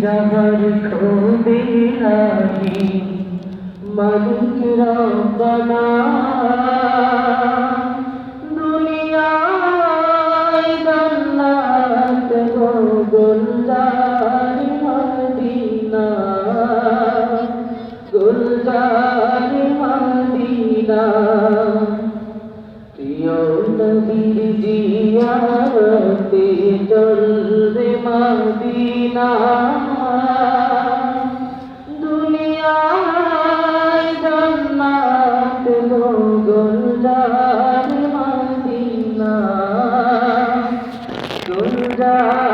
জাহার খোবে নাহি, মালিক রব্বানা। দুনিয়ায় জান্নাত গো গুলজার মদিনা। গুলজার মদিনা। প্রিয় নবীর চলবে মদিনা। দুনিয়ায় জান্নাত গুলজার মদিনা। গুলজার